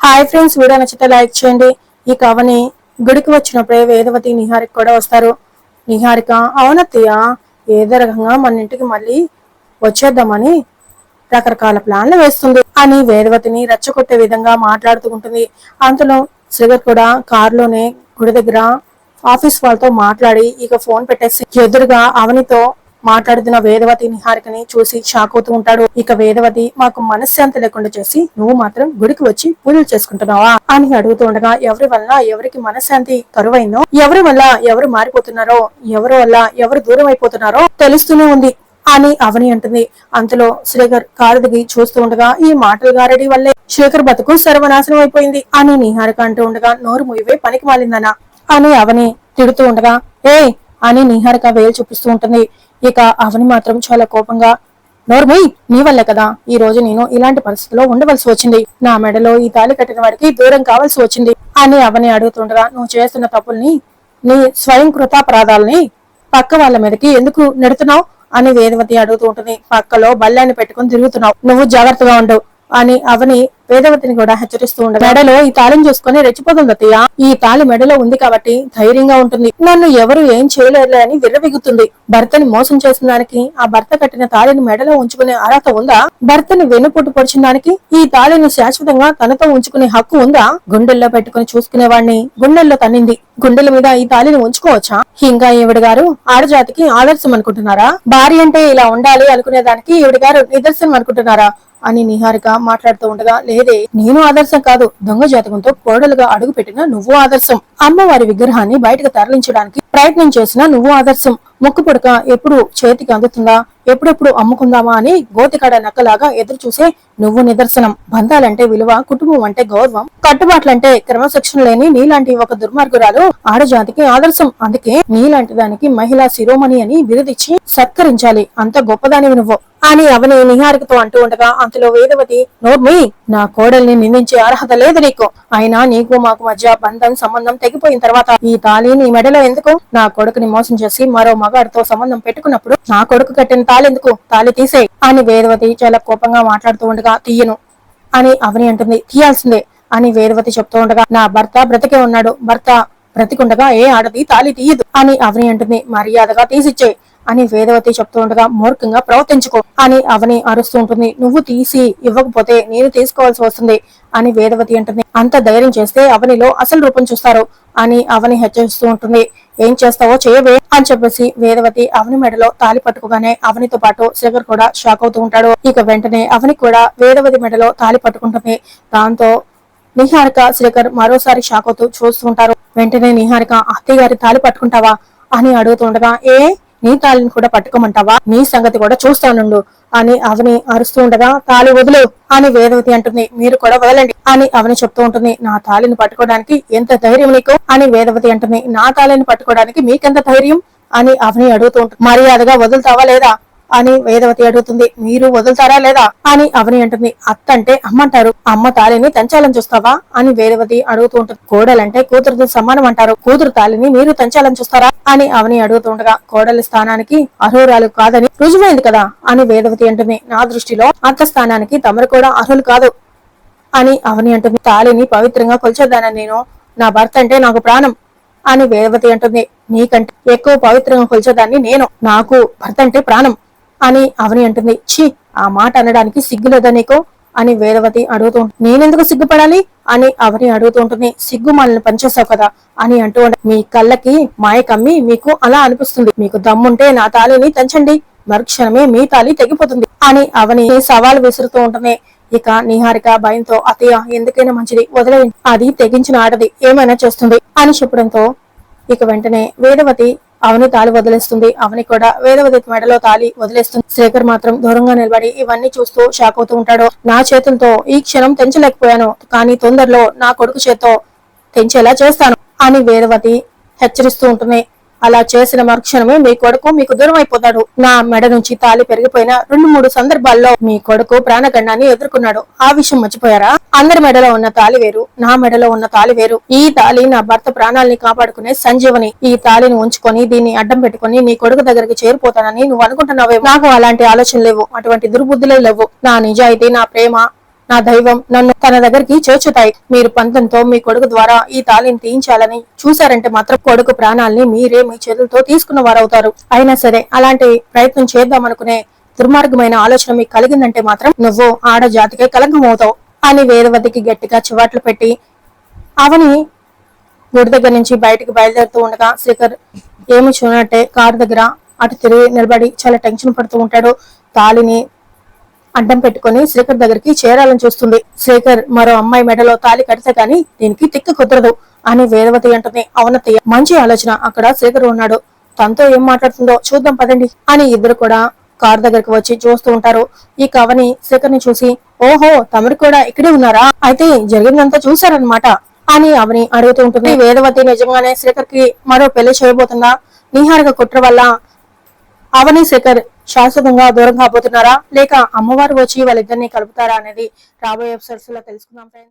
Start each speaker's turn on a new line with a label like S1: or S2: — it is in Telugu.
S1: హాయ్ ఫ్రెండ్స్ వీడియో నచ్చితే లైక్ చేయండి. ఈ కవని గుడికి వచ్చినప్పుడే వేదవతి నిహారిక కూడా వస్తారు. నిహారిక అవునత్తయ్య ఏదో రకంగా మన ఇంటికి మళ్ళీ వచ్చేద్దామని రకరకాల ప్లాన్లు వేస్తుంది. అని వేదవతిని రెచ్చగొట్టే విధంగా మాట్లాడుతూ ఉంటుంది. అంతలో శ్రీగర్ కూడా కారులోనే గుడి దగ్గర ఆఫీస్ వాళ్ళతో మాట్లాడి ఇక ఫోన్ పెట్టేసి ఎదురుగా అవనితో మాట్లాడుతున్న వేదవతి నిహారికని చూసి షాక్ అవుతూ ఉంటాడు. ఇక వేదవతి మాకు మనశ్శాంతి లేకుండా చేసి నువ్వు మాత్రం గుడికి వచ్చి పూజలు చేసుకుంటున్నావా? అని అడుగుతూ ఉండగా ఎవరి వల్ల ఎవరికి మనశ్శాంతి కరువైందో ఎవరి వల్ల ఎవరు మారిపోతున్నారో ఎవరి వల్ల ఎవరు దూరం అయిపోతున్నారో తెలుస్తూనే ఉంది అని అవని అంటుంది. అంతలో శ్రీకర్ కారు దిగి చూస్తూ ఉండగా ఈ మాటలు గారడి వల్లే శేఖర్ బతుకు సర్వనాశనం అయిపోయింది అని నిహారిక అంటూ ఉండగా నోరు ముయ్యవే పనికి మాలిందనా అని అవని తిడుతూ ఉండగా ఏ అని నిహారిక వేలు చూపిస్తూ ఉంటుంది. ఇక అవని మాత్రం చాలా కోపంగా నోర్మయ్ నీ వల్లే కదా ఈ రోజు నేను ఇలాంటి పరిస్థితిలో ఉండవలసి వచ్చింది. నా మెడలో ఈ తాళి కట్టిన వాడికి దూరం కావాల్సి వచ్చింది. అని అవని అడుగుతుండగా నువ్వు చేస్తున్న తప్పుల్ని నీ స్వయం కృతాపరాధాలని పక్క వాళ్ళ మీదకి ఎందుకు నెడుతున్నావు? అని వేదవతి అడుగుతూ ఉంటుంది. పక్కలో బల్లాన్ని పెట్టుకుని తిరుగుతున్నావు. నువ్వు జాగ్రత్తగా ఉండవు అని అవని వేదవతిని కూడా హెచ్చరిస్తూ ఉండగా మెడలో ఈ తాళం చూసుకుని రెచ్చిపోతుంది అత్తయ్య. ఈ తాళి మెడలో ఉంది కాబట్టి ధైర్యంగా ఉంటుంది. నన్ను ఎవరు ఏం చేయలేరులే అని విర్రవిగుతుంది. భర్తని మోసం చేసిన దానికి ఆ భర్త కట్టిన తాళిని మెడలో ఉంచుకునే అర్హత ఉందా? భర్తని వెన్నుపోటు పొడిచిన దానికి ఈ తాళిని శాశ్వతంగా తనతో ఉంచుకునే హక్కు ఉందా? గుండెల్లో పెట్టుకుని చూసుకునేవాడిని గుండెల్లో తన్నింది. గుండెల మీద ఈ తాళిని ఉంచుకోవచ్చా? ఇంకా ఈవిడ గారు ఆడజాతికి ఆదర్శం అనుకుంటున్నారా? భార్య అంటే ఇలా ఉండాలి అనుకునే దానికి ఈవిడ గారు నిదర్శనం అనుకుంటున్నారా? అని నిహారిక మాట్లాడుతూ ఉండగా లేదే నేను ఆదర్శం కాదు. దొంగ జాతకంతో కోడలుగా అడుగు పెట్టిన నువ్వు ఆదర్శం. అమ్మవారి విగ్రహాన్ని బయటకు తరలించడానికి ప్రయత్నం చేసిన నువ్వు ఆదర్శం. ముక్కు పుడక ఎప్పుడు చేతికి అందుతుందా? ఎప్పుడెప్పుడు అమ్ముకుందామా అని గోతికాడ నక్కలాగా ఎదురు చూసే నువ్వు నిదర్శనం. బంధాలంటే విలువ కుటుంబం అంటే గౌరవం. కట్టుబాట్లంటే క్రమశిక్షణ లేని నీలాంటి ఒక దుర్మార్గురాలు ఆడజాతికి ఆదర్శం. అందుకే నీలాంటి దానికి మహిళా శిరోమణి అని బిరుదిచ్చి సత్కరించాలి. అంత గొప్పదానివి నువ్వు. అని అవని నిహారికతో అంటూ ఉండగా అంతలో వేదవతి నోర్మి నా కోడల్ని నిందించే అర్హత లేదు నీకు. అయినా నీకు మాకు మధ్య బంధం సంబంధం తెగిపోయిన తర్వాత ఈ తాళి నీ మెడలో ఎందుకు? నా కొడుకుని మోసం చేసి మరో మగాడితో సంబంధం పెట్టుకున్నప్పుడు నా కొడుకు కట్టిన తాళి ఎందుకు? తాళి తీసేయి. అని వేదవతి చాలా కోపంగా మాట్లాడుతూ ఉండగా తీయను. అని అవని అంటుంది. తీయాల్సిందే అని వేదవతి చెప్తూ ఉండగా నా భర్త బ్రతికే ఉన్నాడు. భర్త బ్రతికుండగా ఏ ఆడది తాళి తీయదు అని అవని అంటుంది. మర్యాదగా తీసిచ్చే అని వేదవతి చెప్తూ ఉండగా మూర్ఖంగా ప్రవర్తించుకో అని అవని అరుస్తూ ఉంటుంది. నువ్వు తీసి ఇవ్వకపోతే నేను తీసుకోవాల్సి వస్తుంది అని వేదవతి అంటుంది. అంత ధైర్యం చేస్తే అవనిలో అసలు రూపం చూస్తారు అని అవని హెచ్చరిస్తూ ఉంటుంది. ఏం చేస్తావో చేయవే అని చెప్పేసి వేదవతి అవని మెడలో తాలి పట్టుకోగానే అవనితో పాటు శేఖర్ కూడా షాక్ అవుతూ ఉంటాడు. ఇక వెంటనే అవని కూడా వేదవతి మెడలో తాలి పట్టుకుంటుంది. దాంతో నిహారిక శ్రీకర్ మరోసారి షాక్ అవుతూ చూస్తూ ఉంటారు. వెంటనే నిహారిక అత్తయ్య గారి తాలి పట్టుకుంటావా? అని అడుగుతుండగా ఏ? నీ తాళిని కూడా పట్టుకోమంటావా? నీ సంగతి కూడా చూస్తానుండు. అని అవని అరుస్తూ ఉండగా తాళి వదులు అని వేదవతి అంటుంది. మీరు కూడా వదలండి అని అవని చెప్తూ ఉంటుంది. నా తాళిని పట్టుకోవడానికి ఎంత ధైర్యం నీకు? అని వేదవతి అంటుంది. నా తాళిని పట్టుకోవడానికి మీకెంత ధైర్యం? అని అవని అడుగుతూ ఉంటుంది. మర్యాదగా వదులుతావా లేదా? అని వేదవతి అడుగుతుంది. మీరు వదులుతారా లేదా? అని అవని అంటుంది. అత్త అంటే అమ్మంటారు. అమ్మ తాళిని తెంచాలని చూస్తావా? అని వేదవతి అడుగుతూ ఉంటుంది. కోడలంటే కూతురుతో సమానం అంటారు. కూతురు తాళిని మీరు తెంచాలని చూస్తారా? అని అవని అడుగుతూ ఉండగా కోడలి స్థానానికి అర్హురాలు కాదని రుజువైంది కదా? అని వేదవతి అంటుంది. నా దృష్టిలో అత్త స్థానానికి తమరు కూడా అర్హులు కాదు. అని అవని అంటుంది. తాళిని పవిత్రంగా కొలిచేద్దానని నేను? నా భర్త అంటే నాకు ప్రాణం. అని వేదవతి అంటుంది. నీకంటే ఎక్కువ పవిత్రంగా కొలిచేదాన్ని నేను. నాకు భర్త అంటే ప్రాణం. అని అవని అంటుంది. ఛీ ఆ మాట అనడానికి సిగ్గులేదా నీకు? అని వేదవతి అడుగుతూ నేనెందుకు సిగ్గుపడాలి? అని అవని అడుగుతూ ఉంటుంది. సిగ్గు మనల్ని పనిచేసావు కదా? అని అంటూ మీ కళ్ళకి మాయ కమ్మి మీకు అలా అనిపిస్తుంది. మీకు దమ్ముంటే నా తాళిని తెంచండి. మరుక్షణమే మీ తాళి తెగిపోతుంది. అని అవని సవాలు విసురుతూ ఉంటుంది. ఇక నిహారిక భయంతో అతయ్య ఎందుకైనా మంచిది వదిలేయండి. అది తెగించిన ఆటది ఏమైనా చేస్తుంది? అని చెప్పడంతో ఇక వెంటనే వేదవతి అవని తాళి వదిలేస్తుంది. అవని కూడా వేదవతి మెడలో తాళి వదిలేస్తుంది. శేఖర్ మాత్రం దూరంగా నిలబడి ఇవన్నీ చూస్తూ షాక్ అవుతూ ఉంటాడు. నా చేతులతో ఈ క్షణం తెంచలేకపోయాను. కానీ తొందరలో నా కొడుకు చేత్తో తెంచేలా చేస్తాను అని వేదవతి హెచ్చరిస్తూ ఉంటుంది. అలా చేసిన మరుక్షణమే మీ కొడుకు మీకు దూరం అయిపోతాడు నా మెడ నుంచి తాలి పెరిగిపోయిన రెండు మూడు సందర్భాల్లో మీ కొడుకు ప్రాణగండాన్ని ఎదుర్కొన్నాడు. ఆ విషయం మర్చిపోయారా? అందరి మెడలో ఉన్న తాలి వేరు నా మెడలో ఉన్న తాలి వేరు. ఈ తాలి నా భర్త ప్రాణాల్ని కాపాడుకునే సంజీవని. ఈ తాలిని ఉంచుకొని దీన్ని అడ్డం పెట్టుకొని నీ కొడుకు దగ్గరికి చేరిపోతానని నువ్వు అనుకుంటున్నావే నాకు అలాంటి ఆలోచన లేవు అటువంటి దుర్బుద్ధులే లేవు. నా నిజాయితీ నా ప్రేమ నా దైవం నన్ను తన దగ్గరికి చేర్చుతాయి. మీరు పంతంతో మీ కొడుకు ద్వారా ఈ తాళిని తీయించాలని చూశారంటే మాత్రం కొడుకు ప్రాణాల్ని మీరే మీ చేతులతో తీసుకున్న వారవుతారు. అయినా సరే అలాంటి ప్రయత్నం చేద్దామనుకునే దుర్మార్గమైన ఆలోచన మీకు కలిగిందంటే మాత్రం నువ్వు ఆడజాతికే కలంకం అవుతావు అని వేదవతికి గట్టిగా చివాట్లు పెట్టి అవని గుడి దగ్గర నుంచి బయటకు బయలుదేరుతూ ఉండగా శ్రీకర్ ఏమి చూడనట్టే కారు దగ్గర అటు తిరిగి నిలబడి చాలా టెన్షన్ పడుతూ ఉంటాడు. తాళిని అడ్డం పెట్టుకొని శేఖర్ దగ్గరికి చేరాలని చూస్తుంది. శేఖర్ మరో అమ్మాయి మెడలో తాళి కడితే గాని దీనికి తిక్క కుదరదు అని వేదవతి అంటుంది. అవునతయ్య మంచి ఆలోచన. అక్కడ శేఖర్ ఉన్నాడు. తనతో ఏం మాట్లాడుతుందో చూద్దాం పదండి అని ఇద్దరు కూడా కార్ దగ్గరికి వచ్చి చూస్తూ ఉంటారు. ఈ కవని శేఖర్ని చూసి ఓహో తమరు కూడా ఇక్కడే ఉన్నారా? అయితే జరిగిందంతా చూసారనమాట అని అవని అడుగుతూ ఉంటుంది. వేదవతి నిజంగానే శేఖర్కి మరో పెళ్ళి చేయబోతుందా? నిహారిక కుట్ర వల్ల అవని శేఖర్ శాశ్వతంగా దూరం కాబోతున్నారా? లేక అమ్మవారు వచ్చి వాళ్ళిద్దరిని కలుపుతారా అనేది రాబోయే ఎపిసోడ్స్లో తెలుసుకుందాం ఫ్రెండ్స్